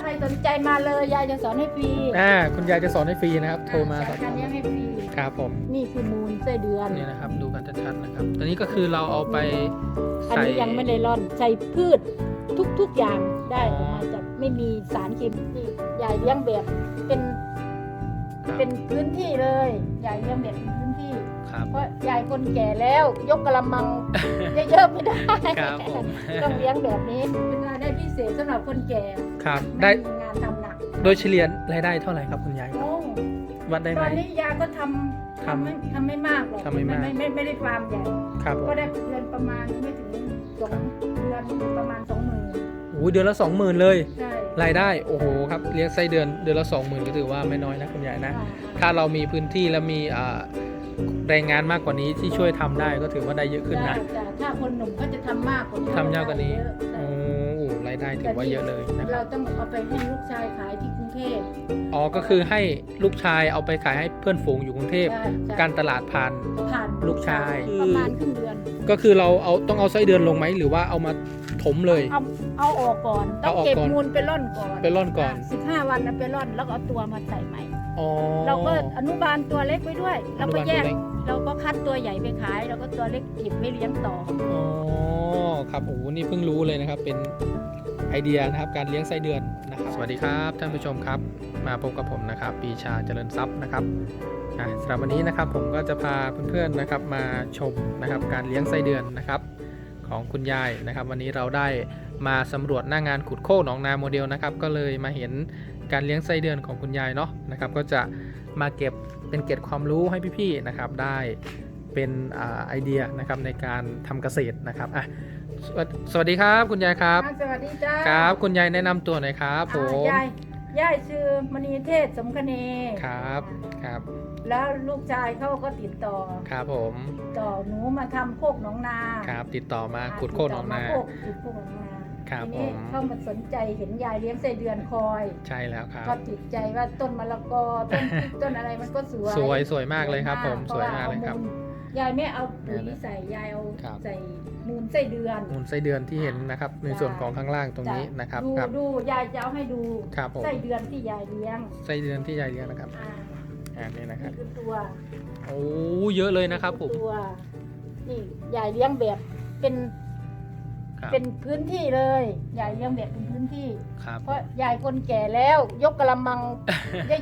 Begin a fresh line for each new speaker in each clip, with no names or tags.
ใครสนใจมาเลยยายจะสอนให้ฟรี
อ่าคุณยายจะสอนให้ฟรีนะครับ โทรมาส
จั
อ
ด
บ
การเลี้ยงให้ฟรี
ครับผม
นี่คือมูลไส้เดือน
นี่นะครับดูกันชัดๆนะครับตัวนี้ก็คือเราเอาไป
อัน
ใส่
นี้ยังไม่ได้ร่อนใส่พืชทุกๆอย่างได้
อ๋
อ
อ
อกมาจากไม่มีสารเคมีนี่ยายเลี้ยงแบบเป็น
ครับ
เป็นพื้นที่เลยยายเลี้ยงแบบเป็นพื้นที่
ครับ
เพราะยายคนแก่แล้วยกกระมัง เยอะๆไม่ได้
ครับผม
ต้องเลี้ยงแบบนี้เป็นรายได้พิเศษสำหรับคนแก่
ครับ
ไม่
ได้
มีงานทำหนัก
โดยเฉลี่ยรายได้เท่าไหร่ครับคุณยายครับ
โอ้
วัดได้
ต
ไหม
อนนี้ยายก็ทำ
ทำ
ทำไม่ทำไม่มากหรอก
ทำไม่มาก
ไม่ไม่ไม่ได้ฟาร์มใหญ่
ครับผม
ก็ได้เดือนประมาณไม่ถึงสองเดือนประมาณสองหมื่น
โอ้ยเดือนละสองหมื่นเลย
ใช่
รายได้โอ้โหครับเลี้ยงไส้เดือนเดือนละสองหมื่นก็ถือว่าไม่น้อยนะคุณยายนะ ถ้าเรามีพื้นที่และมีอ่าแรงงานมากกว่านี้ที่ช่วยทำได้ก็ถือว่าได้เยอะขึ้นนะ
ได้แต่ถ้าคนหนุ่มก็จะทำมากกว่านี้
ทำยากกว่านี้
เยอะ
โอ้ รายได้ถือว่าเยอะเลยนะค
เรา
รับ
ต้องเอาไปให้ลูกชายขายที่กรุงเทพ
อ๋อก็คือให้ลูกชายเอาไปขายให้เพื่อนฝูงอยู่กรุงเทพ
ใช่ใช่
การตลาดผ่าน
ผ่าน
ลูกชาย
ประมาณครึ่งเดือน
ก็คือเราเอาต้องเอาไส้เดือนลงไหมหรือว่าเอามาถมเลย
เอาเอาออกก่อน ต้
เอา
อง
ออก
เก็บ
ก่อน
มูลไปร่อนก่อน
ไปร่อนก่อน
สิบห้าวันแล้วไปร่อนแล้วก็เอาตัวมาใส่ใหม่
อ๋อ
เราก็อนุบาลตัวเล็กไว้ด้วย
อ
เรา
นุ
ก็
บาล
แย
ตัว
ก
เล็ก
เราก็คัดตัวใหญ่ไปขาย แล้วก็ตัวเล็กเก็บไม่เลี้ยงต่อ
อ๋อครับโอ้โหนี่เพิ่งรู้เลยนะครับ เป็น ไอเดียนะครับการเลี้ยงไส้เดือนนะครับสวัสดีครับท่านผู้ชมครับ มาพบกับผมนะครับปีชาเจริญทรัพย์นะครับสำหรับวันนี้นะครับผมก็จะพาเพื่อนๆนะครับมาชมนะครับการเลี้ยงไส้เดือนนะครับของคุณยายนะครับ วันนี้เราได้มาสำรวจหน้างานขุดโค้หนองนาโมเดลนะครับ ก็เลยมาเห็นการเลี้ยงไส้เดือนของคุณยายเนาะนะครับ ก็จะมาเก็บเป็นเก็ดความรู้ให้พี่ๆนะครับได้เป็นอไอเดียนะครับในการทำเกษตรนะครับอะ สวัสสวัสดีครับคุณยายครับ
สวัสดีจ้า
ครับ คุณยายแนะนำตัวหน่อยครับผ
อ่ามยายยายชื่อมณีเทศสมคเน
ครับครับ
แล้วลูกชายเขาก็ติดต่อ
ครับผม
ต่อหนูมาทำโคกหนองนา
ครับติดต่อมาขุดโคตรออกมา
ติดต่โคกขุดโคกหนองนา
ครับ
ทีนี้
ผม
เขามาสนใจเห็นยายเลี้ยงไส้เดือนคอย
ใช่แล้วครับ
ก็ติดใจว่าต้นมะละกอต้นพริกต้นอะไรมันก็สวย
สวยสวยมากเลยครับผมสวยมากเลยครับ
พะว่อมู ยายไม่เอาปุ๋ยใส่ยายเอา
ครับ
ใส่มูลไส้เดือน
มูลไส้เดือนที่เห็นนะครับ ในส่วนของข้างล่างตรงนี้
จ้
นะครับ
ดู
ครับ
ดูยายจะเอาให้ดู
ครับผม
ไส้เดือนที่ยายเลี้ยง
ไส้เดือนที่ยายเลี้ยงนะครับ
อ่า
อ่านี่นะค
นี่
รับ
คือตัว
โอ้เยอะเลยนะครับผม
ตัวนี่ยายเลี้ยงแบบเป็น
ครับ
เป็นพื้นที่เลยยายเลี้ยงแบบเป็นพื้นที่
ครับ
เพราะยายคนแก่แล้วยกกระมัง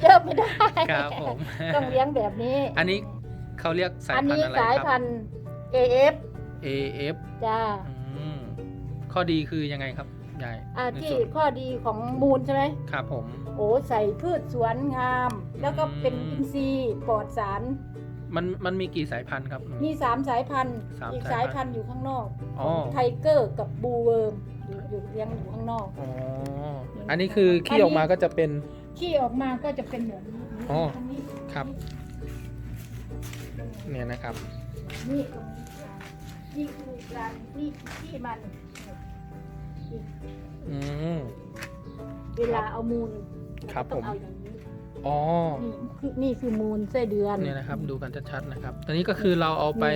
เยอะๆไม่ได้
ครับผม
ต้องเลี้ยงแบบนี้
อันนี้ เขาเรียกสาย
อัน
พัน
นี้
ธุ์อะไร
สาย
ค
พั
รับ
นธุ์ AF
AF
จ้า
อืมข้อดีคือยังไงครับยาย
อ่า
ใน
ที่
ส่วน
ข้อดีของมูลใช่ไหม
ครับผม
โอ้ใส่พืชสวนงาม แล้วก็เป็น
อืม
อินทรีย์ปลอดสาร
มันมันมีกี่สายพันธุ์ครับ
มีสามสายพันธุ์
สาม
อีก
สา
สายย
พั
พั
น
น
ธุ์
ธุ์อยู่ข้างนอก
อ๋อ
ไทเกอร์กับบูเวิร์มอยู่อยู่เลี้ยงอยู่ข้างนอก
อ๋ออันนี้คือขี้ออกมาก็จะเป็น
ขี้ออกมาก็จะเป็นแบบนี้
อ๋อ
ตรงนี้
ครับ เนี่ยนะครับ
นี่ตรงนี้นี่คือการนี่ขี้มันนี่
อืม
เวลาเอามูล
ครับ
ต้อ
ผ
ง
ม
เอาอย่างนี้
อ๋อ
นี่คือนี่คือมูลไส้เดือน
เนี่ยนะครับ ดูกันชัดๆนะครับตัวนี้ก็คือเราเอาไป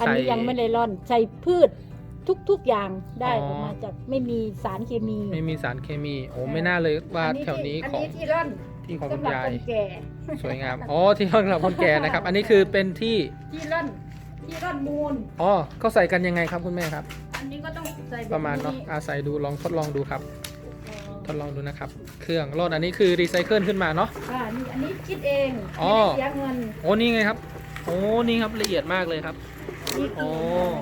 อัน
ใส่
นี้ยังไม่ได้ร่อนใส่พืชทุกๆอย่างได้
อ๋อ
ออกมาจากไม่มีสารเคมี
ไม่มีสารเคมี โอ้ไม่น่าเลยว่า
อั
แถวนี้
ที่อัน
ของ
นี้ที่ร่อน
ที่ของ
สำ
คุณ
หรับ
ยา
ค
ย
นแก่
สวยงาม อ๋อ ที่ห้องเราคนแก่นะครับ อันนี้คือเป็นที่
ที่ร่อนที่ร่อนมูล
อ๋อเขาใส่กันยังไงครับคุณแม่ครับ
อันนี้ก็ต้องใส่แบบ
ประมาณเนาะ
นี้
อาศัยดูลองทดลองดูครับ
อ๋อ
ทดลองดูนะครับ เครื่องร่อนอันนี้คือรีไซเคิลขึ้นมาเนาะ
อ่านี่อันนี้คิดเอง
อ๋อ
ไม่ได้เสียเงิน
โอ้นี่ไงครับ โอ้นี่ครับละเอียดมากเลยครับ
นี่คือ
โอ้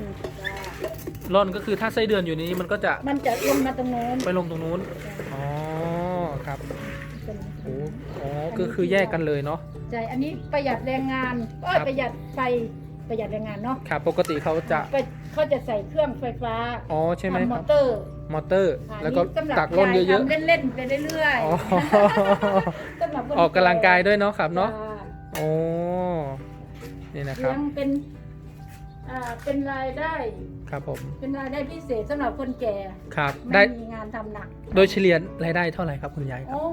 เงินจ้า
ร่อนก็คือถ้าไส้เดือนอยู่ในนี้มันก็จะ
มันจะลงมาตรงโน้น
ไปลงตรงนู้น อ๋อ ครับ
เป็น
โอ้อ๋อ ก็คือแยกกันเลยเนาะ
ใช่ อันนี้ประหยัดแรงงานก็
ครับ
ประหยัดไฟประหยัดแรงงานเนาะ
ครับปกติเขาจะ
ไปเขาจะใส่เครื่องไฟฟ้า
อ๋อใช่ไหม
ทำม
ค
อ
รับ
เตอร์
มอเตอร์
อ่า
แล้วก็
สำหรับ
ตักร่นเยอะ
ทำเล่นๆไปเรื่อย
ๆอ๋อ
ๆสำหรับคน
ออกกำลังกายด้วยเนาะครับเนาะ
จ้
โอ้นี่นะครั
เลี้
บ
ยงเป็นอ่าเป็นรายได้
ครับผม
เป็นรายได้พิเศษสำหรับคนแก่
ครับ
ไม่
ได้
มีงานทำหนัก
โดยเฉลี่ยรายได้เท่าไหร่ครับคุณยายครับ
โอ้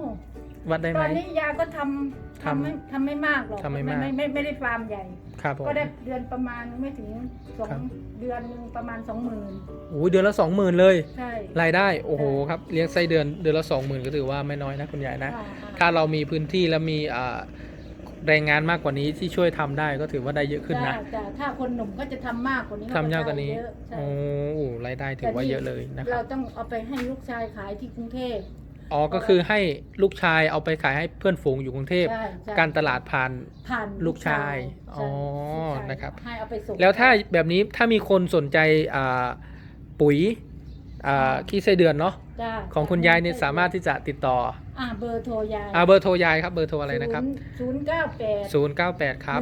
วัดได้ไห
ต
ม
อนนี้ยาก็ทำ
ทำ
ทำไม่ทำไม่มากหรอก
ทำไม่มาก
ไม่ไม่ไม่ได้ฟาร์มใหญ่
ครับผม
ก็ได้เดือนประมาณไม่ถึงสอ
ครั
ง
บ
เดือนหนึ่งประมาณสองหมื่น
โอ้ยเดือนละสองหมื่นเลย
ใช่
รายได้โอ้โหครับเลี้ยงไส้เดือนเดือนละสองหมื่นก็ถือว่าไม่น้อยนะคุณยายนะ
อ่า
ถ้าเรามีพื้นที่และมีอ่าแรงงานมากกว่านี้ที่ช่วยทำได้ก็ถือว่าได้เยอะขึ้นนะ
จ้จ้ถ้าคนหนุ่มก็จะทำมากกว่านี้
ทำยากกว่านี้
เยอะใช่
โอ้โหรายได้ถือว่าเยอะเลยนะค
เรา
รับ
ต้องเอาไปให้ลูกชายขายที่กรุงเทพ
อ๋อก็คือให้ลูกชายเอาไปขายให้เพื่อนฝูงอยู่กรุงเทพ
ใช่ใช่
การตลาดผ่าน
ผ่าน
ลูกชาย
ใอ๋
อ
ลูกชาย
นะครับ
ให้เอาไปส่ง
แล้วถ้าแบบนี้ถ้ามีคนสนใจอ่าปุ๋ยอ่าขี้ไส้เดือนเนาะ
จ้า
ของคุณยายเนี่ยสามารถที่จะติดต่อ
อ่าเบอร์โทรยาย
อาเบอร์โทรยายครับเบอร์โทรอะไรนะครับ
ศูนย์เก้าแปด
098 ครับ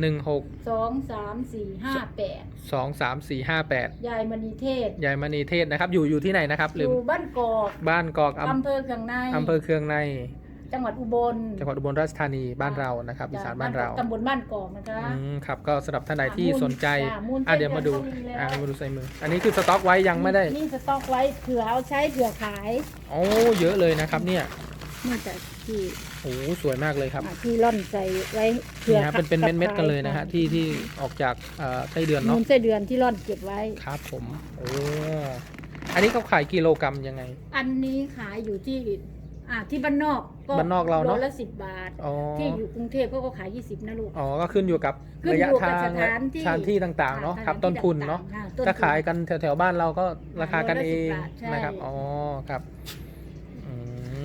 หนึ่งหก
16
สองสามสี่ห้าแปด
23458
ยายมณีเทศ
ยายมณีเทศนะครับ อยู่อยู่ที่ไหนนะครับ
อ
ลืม
ยู่บ้านกอก
บ้านกอกอ
อำเภอเคืองในำ
อำเภอเคืองใน
จังหวัดอุบล
จังหวัดอุบลราชธานีบ้านเรานะครับอีสานบ้านเรา
ตำบลบ้านกอกนะคะ
อืมครับก็สำหรับท่านใดที่
มูล
สนใจ
จ้ะมูล
อะเดี๋ยวมาดู
เส้นเดือนก็มีแล้ว
อะมาดูใส่มือ อันนี้คือสต็อกไว้ยังไม่ได้
นี่สต็อกไว้เผื่อเอาใช้เผื่อขาย
โอ้เยอะเลยนะครับเนี่ย
นี่แต่ที่
โอ้สวยมากเลยครับ
อะที่ร่อนใส่ไว้เผื่
นี่
อ
ฮะเป็นเป็นเม็ดๆกันเลยนะฮะที่ที่ออกจากเอ่อไส้เดือน
มู
เนาะ
ลไส้เดือนที่ร่อนเก็บไว้
ครับผมโอ้อันนี้เขาขายกิโลกรัมยังไง
อันนี้ขายอยู่ที่อ่าที่บ้านนอกก็
บ้านนอกเราเนอะ
โลละสิบบาท
อ๋อ
ที่อยู่กรุงเทพเขาก็ขายยี่สิบนะลูก
อ๋อ ก็ขึ้นอยู่กับ
ขึ้น
ระ
อยู่
ยะ
กับ
ทาง
สถานที่
สถานที่ต่างๆ เนาะ
สถ
ครับต้นทุนเนาะ
ต่งๆต้นทุน
ถ้าขายกันแถวๆบ้านเราก็ราคากันเอง
โลละ10บาทใช่
นะครับ อ๋อ ครับ อื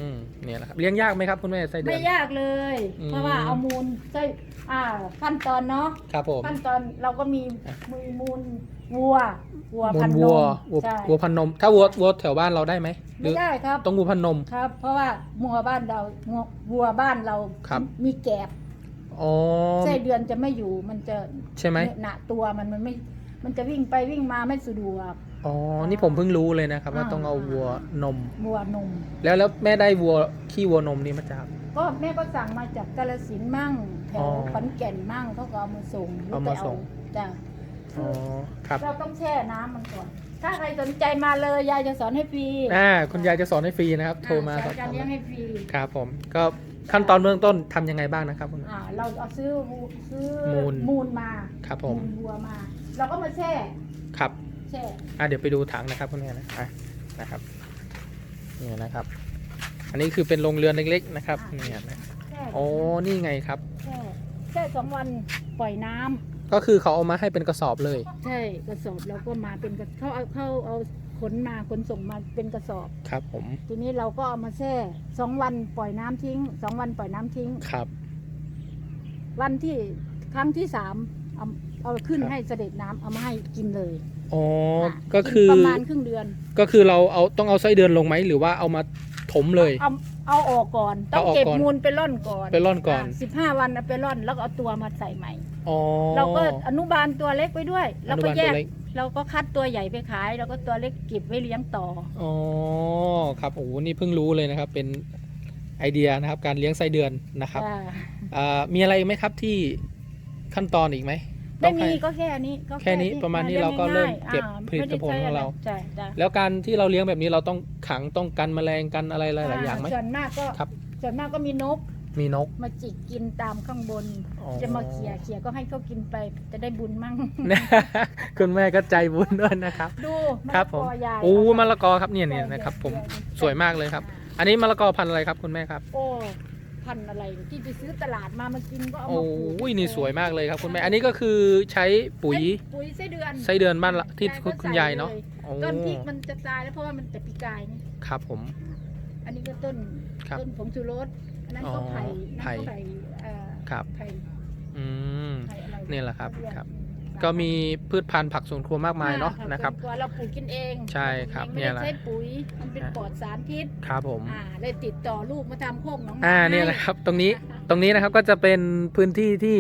มเนี่ยแหละครับ เลี้ยงยากไหมครับคุณแม่ไส้เดือ
ไม่
น
ยากเลย
อืม
เพราะว่าเอามูลไส้อ่าขั้นตอนเนาะ
ครับผม
ขั้นตอนเราก็มี
อะ
มีมูลวัว วัว
มู
พั
ล
นน
วัว
ม
วัว
ใช่
วัวพันนม ถ้าวัววัวแถวบ้านเราได้ไหมหรื
ไม่ได้ครับ
ต้องวัวพันนม
ครับ เพราะว่ามัวบ้านเรางัววัวบ้านเรา
ครับ
มีแกบ
อ๋อ
ไส้เดือนจะไม่อยู่มันจะ
ใช่ไหม
หนาตัวมันมันไม่ มันจะวิ่งไปวิ่งมาไม่สะดวก
อ๋อนี่ผมเพิ่งรู้เลยนะครับ ว่า
อ่า
ต้องเอาวัวนม
วัวนม
แล้วแล้วแม่ได้วัวขี้วัวนมนี่มาจาก
ก็แม่ก็สั่งมาจากกาลสินธุ์มั่งแถ
อ๋
ว
อ
ขอนแก่นมั่งเขาก็เอามาส่งหรื
เอามาส่ง
ไปจ้ะ
อ๋อครับ
เราต้องแช่น้ำมันก่อน ถ้าใครสนใจมาเลยยายจะสอนให้ฟรี
อ่าคุณยายจะสอนให้ฟรีนะครับ โทรมา
อ่
สอบ
การ
ถาม
เลี้ยงให้ฟรี
ครับผมก็ขั้นตอนเบื้องต้นทำยังไงบ้างนะครับคุณ
อ่าเราเอาซื้อมูซื้อ
มูล
มูลมา
ครับผม
มูลวัวมา เราก็มาแช่
ครับ
แช่
อะเดี๋ยวไปดูถังนะครับคุณแม่นะอะนะครับนี่นะครับ อันนี้คือเป็นโรงเรือนเล็กๆนะครับเนี่ยนะ
แช่
โอ้นี่ไงครับ
แช่แช่สองวันปล่อยน้ำ
ก็คือเขาเอามาให้เป็นกระสอบเลย
ใช่กระสอบเราก็มาเป็นกระเขาเอาเขาเอาขนมาขนส่งมาเป็นกระสอบ
ครับผม
ทีนี้เราก็เอามาแช่สองวันปล่อยน้ำทิ้งสองวันปล่อยน้ำทิ้ง
ครับ
วันที่ครั้งที่สามเอาเอาขึ้น
ครับ
ให้เสด็จน้ำเอามาให้กินเลย
อ๋อ
อะ
ก็คือ
กินประมาณครึ่งเดือน
ก็คือเราเอาต้องเอาไส้เดือนลงไหมหรือว่าเอามาถมเลย
เอา เอาออกก่อน ต้อง
เอาออก
เก็บ
ก่อน
มูลไปร่อนก่อน
ไปร่อนก่อน
สิบห้าวันเอาไปร่อนแล้วก็เอาตัวมาใส่ใหม่
อ๋อ
เราก็อนุบาลตัวเล็กไปด้วย
อ
แล้ว
นุ
ก็
บาล
แย
ตัว
ก
เล็ก
เราก็คัดตัวใหญ่ไปขาย แล้วก็ตัวเล็กเก็บไว้เลี้ยงต่อ
อ๋อครับโอ้โหนี่เพิ่งรู้เลยนะครับ เป็นไอเดียนะครับ การเลี้ยงไส้เดือนนะครับ
จ้ะ
อ่ามีอะไรอีกไหมครับที่ขั้นตอนอีกไหม
ไม่
ต้องให้
มีก็แค่นี้ก็
แค่นี้ประมาณนี้เราก็เริ่มเก็บผลิตผลของเรา
ใช่จ้ะ
แล้วการที่เราเลี้ยงแบบนี้เราต้องขังต้องกันแมลงกันอะไรหลายๆอย่างไหม
ส่วนมากก็
ครับ
ส่วนมากก็มีนก
มีนก
มาจิกกินตามข้างบน
อ๋อ
จะมาเขี่ยเขี่ยก็ให้เขากินไปจะได้บุญมั่ง
คุณแม่ก็ใจบุญด้วยนะครับ
ดูะ
ครับผม
ละกอใหญ่
โอ้มะ
ละ
ละกอครับเนี่ยเนี่ยนะครับ ผมสวยมากเลยครับ อันนี้มะละกอพันธุ์อะไรครับคุณแม่ครับ
โอ้ พันธุ์อะไรที่ไปซื้อตลาดมามากินก็เอา
โอ้
มาปลูก
ยนี่สวยมากเลยครับคุณแม่อันนี้ก็คือใช้ปุ๋ย
ปุ๋ยไส้เดือน
ไส้เดือนบ้านละที่
ยายก็
คุณยายเนาะ
ใส่ล
โอ้
ต้นพริกมันจะตายแล้วเพราะว่ามันแต่ปีกายนี่
ครับผม
อันนี้ก็ต้น
ครับ
ต้นผงชูรสอันนั้นก็
อ๋อ
ไผ่นั่น
ไผ่
ก็ไผ่เอ่อ
ครับ
ไผ่
อืม
ไผ่อะไร
นี่แหละครับ
เย
ครับ
อื
ก็มีพืชพันธุ์ผักสวนครัวมากมายเนาะ
อ่
นะครับ
ส่วตัวเราปลูกกินเอง
ใช่ครับ
ไม่
เนี่ย
ได้
แหละ
ใช้ปุ๋ยมันเป็น
อะ
ปลอดสารพิษ
ครับผม
อ่าเลยติดต่อลูกมาทำโคกหน้อง
อ่า
ให้
เนี่ยแหละครับ ตรงนี้ตรงนี้นะครับก็จะเป็นพื้นที่ที่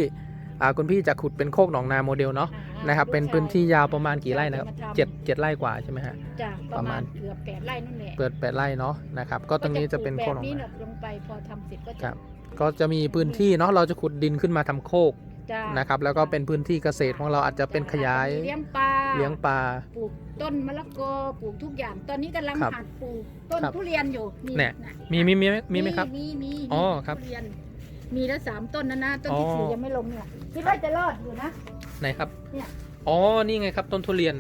อ่าคุณพี่จะขุดเป็นโคกหนองนาโมเดลเนาะ
อ่า
นะครับ เป็นพื้นที่ยาวประมาณกี่ไร่
ลู
นะครับ
ชายจมาทำ
เจ็ดเจ็ดไร่กว่าใช่ไหมฮะ
จ้ะ
ป
ประระ
มา
มา
ณ
ณเกือบแปดไร่นั่นแหละ
เปิดแปดไร่เนาะนะครับก็ตรงนี้จะเป็นโคกหนอง
แบบนี้
นา
ลงไปพอทำเสร็จก็
ค
จะ
รับก็จะมีพื้นที่เนาะเราจะขุดดินขึ้นมาทำโคก
จ้ะ
นะครับ แล้วก็เป็นพื้นที่เกษตรของเราอาจจะเป็นขยาย
เลี้ยงปลา
เลี้ยงปลา
ปลูกต้นมะละกอปลูกทุกอย่าง ตอนนี้กำลัง
ครับ
หัดปลูกต้น
ครับ
ทุเรียนอยู่นี่
เนี่ยะมีมีมีไหมมีไหมครับ
มีมี
อ๋อครับ
ทุเรียนมีแล้วสามต้นนะนะต้นที่
อ๋อ
สี่ยังไม่ลงเนี่ยคิดว่าจะรอดอยู่นะ
ไหนครับ
เนี่ย
อ๋อ นี่ไงครับต้นทุเรียน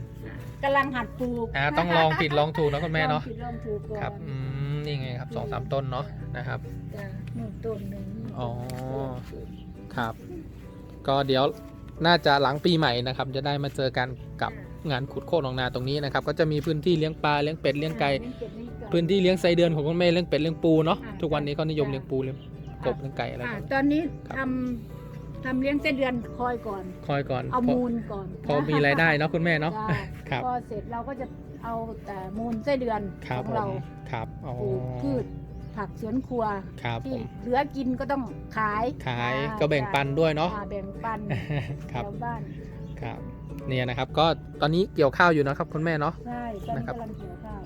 กำลังหัดปลูก
อ่า ต้องลองผิดลองถูกนะคุณแม่เนาะ
ลองผิดลองถูกก่อน
ครับ อืม นี่ไงครับสองสามต้นเนาะนะครับ
จ้ะหนึ่งต้นหนึ่ง
อ๋อ ครับ ก็เดี๋ยวน่าจะหลังปีใหม่นะครับ จะได้มาเจอกันกับงานขุดโค่นของนาตรงนี้นะครับ ก็จะมีพื้นที่เลี้ยงปลาเลี้ยงเป็ดเลี้ยงไก่
เลี้ยงเป็ดเลี้ยงไก่
พื้นที่เลี้ยงไส้เดือนของคุณแม่เลี้ยงเป็ดเลี้ยงปูเนาะ
อ่า
ทุกวันนี้ก็นิยม
จ้ะ
เลี้ยงปูเลี้ยงกบเลี้ยงไก่อะไร
อ่า
กัน
ตอนนี้
ครับ
ทำทำเลี้ยงเส้นเดือนคอยก่อน
คอยก่อน
เอา
พอ
มูลก่อน
พอมีรายได้เนาะคุณแม่เนาะ
จ้
ครับ
พอเสร็จเราก็จะเอาแต่มูลไส้เดือน
ครับ
ของ
ผ
เรา
มครับอ๋อ
ปลูกพืช ผักสวนครัว
ครับผ
ที่
ม
เหลือกินก็ต้องขาย
ขาย
อ่
ก็แบ่งปันด้วยเนาะ
อ่แบ่งปัน
ครับ
ชาวบ้าน
ครับ เนี่ยนะครับ ก็ตอนนี้เกี่ยวข้าวอยู่นะครับคุณแม่เนาะ
ใช่ตอนนี้
นะครับ
กำลังเกี่ยวข้าว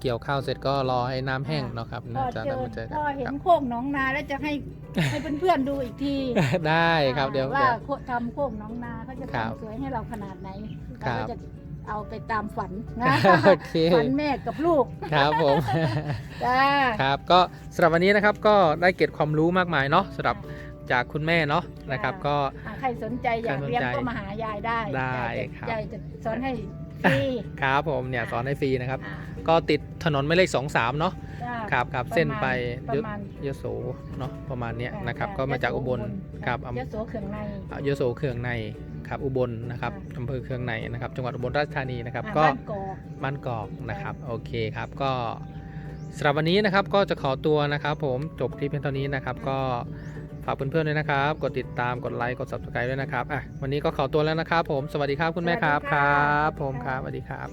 เกี่ยวข้าวเสร็จก็รอให้น้ำแห้ง
อ่า
เนาะครับ
พอ
น่าจะ
เจ
ได้
อ
มาเจอกัน
พอเห็
คนรับ
โคกหนองนาแล้วจะให้ให้เพื่อนๆดูอีกที
ได้ครับเดี๋ยว
ว่า
เดี๋ยว
โคทำโคกหนองนาเขาจะ
ครับ
ทำสวยให้เราขนาดไหน
ครั
เรา
บ
ก็จะ เอาไปตามฝันนะ
โอเค
ฝันแม่กับลูก
ครับผม
จ้า
ครับก็สำหรับวันนี้นะครับก็ได้เก็บความรู้มากมายเนาะสำหรับจากคุณแม่เนาะนะครับ ก็
อ่าใครสนใจอยาก
ใครสนใจ
เรียนก็มาหายายได้
ได้
ยายจะ
ครับ
ยายจะสอนให้ฟรี
ครับผมเนี่ยสอนให้ฟรีนะครับ
อ่า
ก็ติดถนนหมายเลขสองสามเนาะ
จ้า
ครับครับ
ประมาณ
เส้นไป
ประ
ย
มาณ
ยโสเนาะประมาณเนี้ย
อ่
นะครับ
จ้
ก็มาจากอุบลครับ
ย
อำ
โสเขื่องใน
อะยโสเคืองใน ครับ อุบลนะครับ
ค่ะ
อำเภอเคืองในนะครับ จังหวัดอุบลราชธานีนะครับ
อ่า
ก็
บ้านกอก
บ้านกอกนะครับ โอเคครับ ก็สำหรับวันนี้นะครับ ก็จะขอตัวนะครับ ผมจบคลิปเพียงเท่านี้นะครับ ก็ฝากเพื่อนๆด้วยนะครับ กดติดตาม กดไลค์ กด subscribe ด้วยนะครับ อะ วันนี้ก็ขอตัวแล้วนะครับ ผม สวัสดีครับคุณแม่ครับ ครับ ผมครับ สวัสดีครับ